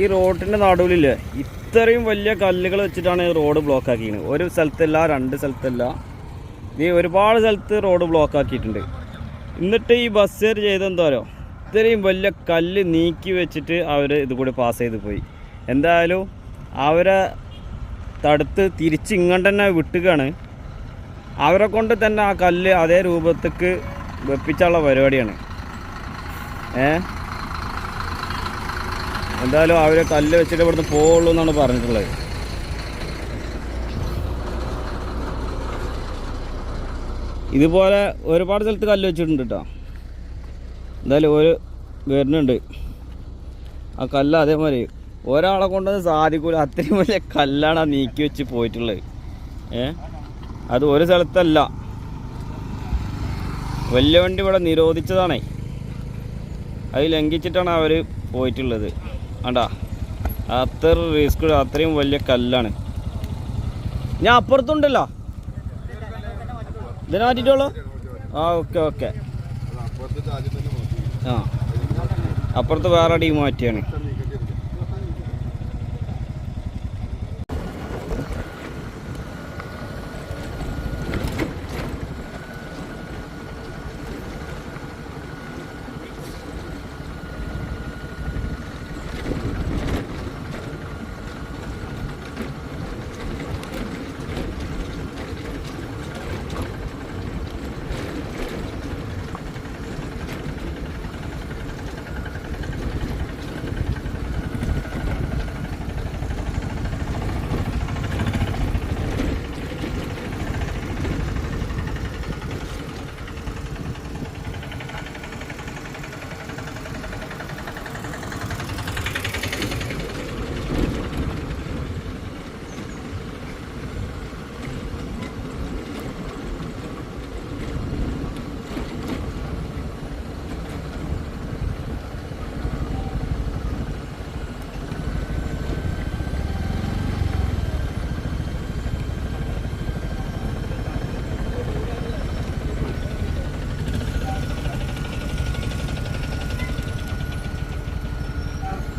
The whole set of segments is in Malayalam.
ഈ റോഡിന്റെ നടുവിലില്ലേ ഇത്രയും വലിയ കല്ലുകൾ വെച്ചിട്ടാണ് ഈ റോഡ് ബ്ലോക്ക് ആക്കിയത് ഒരു സ്ഥലത്തല്ല രണ്ട് സ്ഥലത്തല്ല. ഈ ഒരുപാട് സ്ഥലത്ത് റോഡ് ബ്ലോക്ക് ആക്കിയിട്ടുണ്ട്. എന്നിട്ട് ഈ ബസ്സുകാർ ചെയ്തെന്തോരോ ഇത്രയും വലിയ കല്ല് നീക്കി വെച്ചിട്ട് അവർ ഇത് കൂടി പാസ് ചെയ്ത് പോയി. എന്തായാലും അവരെ തടുത്ത് തിരിച്ച് ഇങ്ങോട്ട് തന്നെ വിട്ടുകയാണ്. അവരെ കൊണ്ട് തന്നെ ആ കല്ല് അതേ രൂപത്തേക്ക് വെപ്പിച്ചുള്ള പരിപാടിയാണ്. ഏ? എന്തായാലും അവരെ കല്ല് വെച്ചിട്ട് ഇവിടുന്ന് പോവുള്ളൂ എന്നാണ് പറഞ്ഞിട്ടുള്ളത്. ഇതുപോലെ ഒരുപാട് സ്ഥലത്ത് കല്ല് വെച്ചിട്ടുണ്ട് കേട്ടോ എന്തായാലും ഒരു വരുന്നുണ്ട്. ആ കല്ല് അതേമാതിരി ഒരാളെ കൊണ്ടൊന്നും സാധിക്കൂല. അത്രയും വലിയ കല്ലാണ് ആ നീക്കി വെച്ച് പോയിട്ടുള്ളത്. ഏ? അത് ഒരു സ്ഥലത്തല്ല. വലിയ വണ്ടി ഇവിടെ നിരോധിച്ചതാണേ. അത് ലംഘിച്ചിട്ടാണ് അവർ പോയിട്ടുള്ളത്. ആണ്ടാ. അത്ര റിസ്ക് അത്രയും വലിയ കല്ലാണ്. ഞാൻ അപ്പുറത്തുണ്ടല്ലോ. ഇതിനെ മാറ്റിട്ടോളൂ ആ ഓക്കെ ഓക്കെ. ആ. അപ്പുറത്ത് വേറെ ടീം മാറ്റിയാണ്.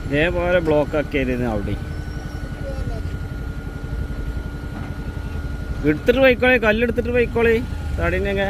ഇതേപോലെ ബ്ലോക്ക് ആക്കിയായിരുന്നു അവിടെ. എടുത്തിട്ട് പോയിക്കോളെ കല്ലെടുത്തിട്ട് പോയിക്കോളെ തടീനങ്ങ